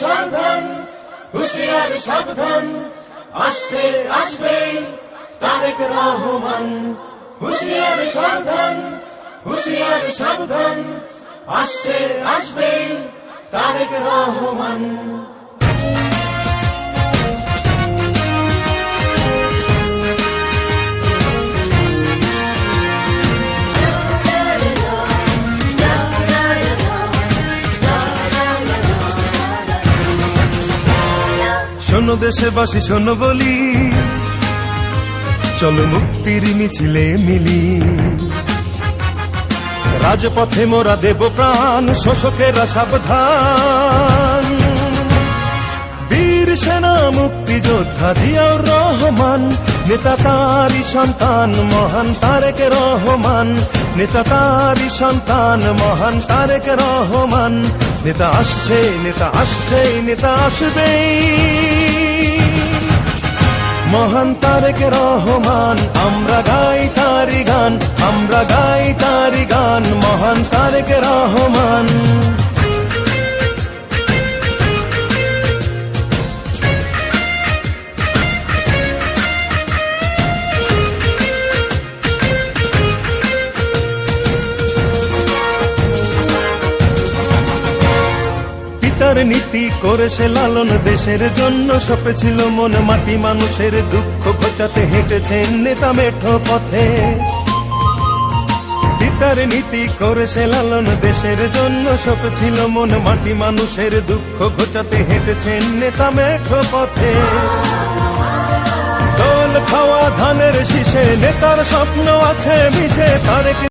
সাবধান, হুশিয়ার সাবধান, আসছে, আসবে তারেক রহমান। হুশিয়ার সাবধান হুশিয়ার সাবধান, আসছে, আসবে তারেক রহমান। শোনো দেশবাসী, শোনো বলি। চলো মুক্তির মিছিলে মিলি। রাজপথে মোরা দেব প্রাণ, শোষকেরা সাবধান। বীর সেনা, মুক্তিযোদ্ধা জিয়াউর রহমান, নেতা তারি সন্তান, মহান তারেক রহমান। নেতা তারি সন্তান, মহান তারেক রহমান। নেতা আসছে নেতা আসছে, নেতা আসবেই। মহান তারেক রহমান আমরা গাই তারি গান আমরা গাই তারি গান মহান তারেক রহমান। পিতার নীতি করে সে লালন দেশের জন্য। সপেছিল মন মাটি, মানুষের দুঃখ ঘোচাতে হেঁটেছেন নেতা মেঠো পথে। পিতার নীতি করে সে লালন দেশের জন্য। সপেছিল মন মাটি, মানুষের দুঃখ ঘোচাতে হেঁটেছেন নেতা মেঠো পথে। খাওয়া, ধানের শীষে নেতার স্বপ্ন আছে মিশে, তারেক